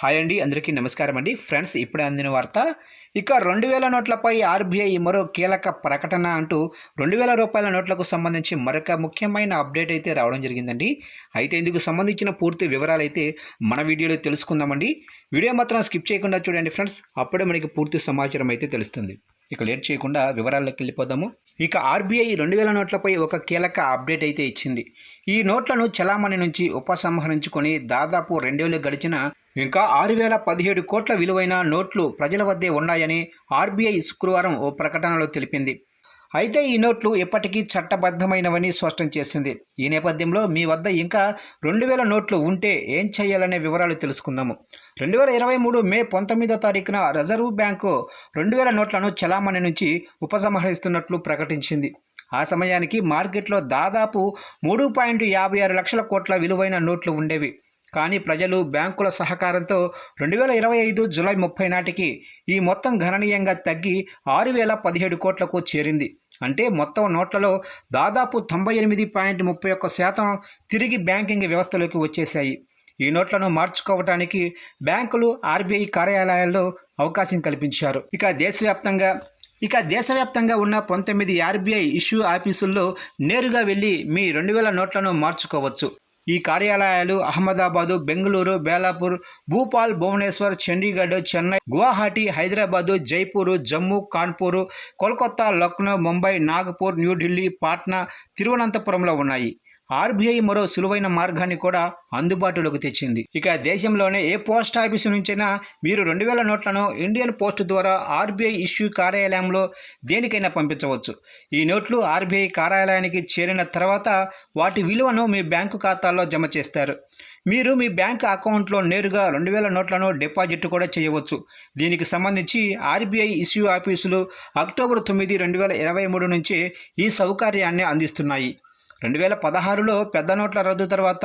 Hi అండి అందరికీ నమస్కారం అండి. ఫ్రెండ్స్ ఇప్పుడే అందిన వార్త ఇక రెండు వేల నోట్లపై ఆర్బీఐ మరో కీలక ప్రకటన అంటూ రెండు వేల రూపాయల నోట్లకు సంబంధించి మరొక ముఖ్యమైన అప్డేట్ అయితే రావడం జరిగిందండి. అయితే ఇందుకు సంబంధించిన పూర్తి వివరాలు అయితే మన వీడియోలో తెలుసుకుందామండి. వీడియో మాత్రం స్కిప్ చేయకుండా చూడండి ఫ్రెండ్స్. అప్పుడే మనకి పూర్తి సమాచారం అయితే తెలుస్తుంది. ఇక లేట్ చేయకుండా వివరాల్లోకి వెళ్ళిపోదాము. ఇక ఆర్బీఐ రెండు వేల నోట్లపై ఒక కీలక అప్డేట్ అయితే ఇచ్చింది. ఈ నోట్లను చలామణి నుంచి ఉపసంహరించుకొని దాదాపు రెండేళ్ళు గడిచిన ఇంకా ఆరు వేల పదిహేడు కోట్ల విలువైన నోట్లు ప్రజల వద్దే ఉన్నాయని ఆర్బీఐ శుక్రవారం ఓ ప్రకటనలో తెలిపింది. అయితే ఈ నోట్లు ఇప్పటికీ చట్టబద్ధమైనవని స్పష్టం చేసింది. ఈ నేపథ్యంలో మీ వద్ద ఇంకా రెండు వేల నోట్లు ఉంటే ఏం చేయాలనే వివరాలు తెలుసుకుందాము. రెండు వేల ఇరవై మూడు మే పంతొమ్మిదో తారీఖున రిజర్వ్ బ్యాంకు రెండు వేల నోట్లను చలామణి నుంచి ఉపసంహరిస్తున్నట్లు ప్రకటించింది. ఆ సమయానికి మార్కెట్లో దాదాపు మూడు పాయింట్ యాభై ఆరు లక్షల కోట్ల విలువైన నోట్లు ఉండేవి. కానీ ప్రజలు బ్యాంకుల సహకారంతో రెండు వేల ఇరవై ఐదు జులై ముప్పై నాటికి ఈ మొత్తం గణనీయంగా తగ్గి ఆరు వేల పదిహేడు కోట్లకు చేరింది. అంటే మొత్తం నోట్లలో దాదాపు తొంభై ఎనిమిది పాయింట్ ముప్పై ఒక్క శాతం తిరిగి బ్యాంకింగ్ వ్యవస్థలోకి వచ్చేశాయి. ఈ నోట్లను మార్చుకోవటానికి బ్యాంకులు ఆర్బీఐ కార్యాలయాల్లో అవకాశం కల్పించారు. ఇక దేశవ్యాప్తంగా ఇక దేశవ్యాప్తంగా ఉన్న పంతొమ్మిది ఆర్బీఐ ఇష్యూ ఆఫీసుల్లో నేరుగా వెళ్ళి మీ రెండు వేల నోట్లను మార్చుకోవచ్చు. ఈ కార్యాలయాలు అహ్మదాబాదు బెంగళూరు బేలాపూర్ భూపాల్ భువనేశ్వర్ చండీగఢ్ చెన్నై గువాహటి హైదరాబాదు జైపూరు జమ్మూ కాన్పూరు కోల్కతా లక్నో ముంబై నాగపూర్ న్యూఢిల్లీ పాట్నా తిరువనంతపురంలో ఉన్నాయి. ఆర్బీఐ మరో సులువైన మార్గాన్ని కూడా అందుబాటులోకి తెచ్చింది. ఇక దేశంలోనే ఏ పోస్ట్ ఆఫీసు నుంచైనా మీరు రెండు వేల నోట్లను ఇండియన్ పోస్ట్ ద్వారా ఆర్బీఐ ఇష్యూ కార్యాలయంలో దేనికైనా పంపించవచ్చు. ఈ నోట్లు ఆర్బీఐ కార్యాలయానికి చేరిన తర్వాత వాటి విలువను మీ బ్యాంకు ఖాతాల్లో జమ చేస్తారు. మీరు మీ బ్యాంక్ అకౌంట్లో నేరుగా రెండు వేల నోట్లను డిపాజిట్ కూడా చేయవచ్చు. దీనికి సంబంధించి ఆర్బీఐ ఇష్యూ ఆఫీసులు అక్టోబర్ తొమ్మిది రెండు వేల ఇరవై మూడు నుంచి ఈ సౌకర్యాన్ని అందిస్తున్నాయి. రెండు వేల పదహారులో పెద్ద నోట్ల రద్దు తర్వాత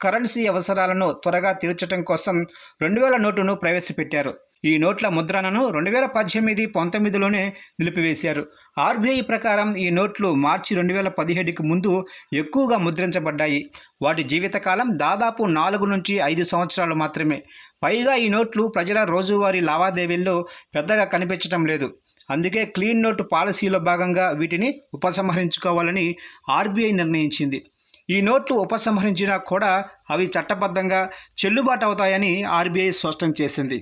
కరెన్సీ అవసరాలను త్వరగా తీర్చడం కోసం రెండు వేల నోటును ప్రవేశపెట్టారు. ఈ నోట్ల ముద్రణను రెండు వేల పద్దెనిమిది పంతొమ్మిదిలోనే నిలిపివేశారు. ఆర్బీఐ ప్రకారం ఈ నోట్లు మార్చి రెండు వేల పదిహేడుకి ముందు ఎక్కువగా ముద్రించబడ్డాయి. వాటి జీవితకాలం దాదాపు నాలుగు నుంచి ఐదు సంవత్సరాలు మాత్రమే. పైగా ఈ నోట్లు ప్రజల రోజువారీ లావాదేవీల్లో పెద్దగా కనిపించడం లేదు. అందుకే క్లీన్ నోట్ పాలసీలో భాగంగా వీటిని ఉపసంహరించుకోవాలని ఆర్బీఐ నిర్ణయించింది. ఈ నోట్లు ఉపసంహరించినా కూడా అవి చట్టబద్ధంగా చెల్లుబాటు అవుతాయని ఆర్బీఐ స్పష్టం చేసింది.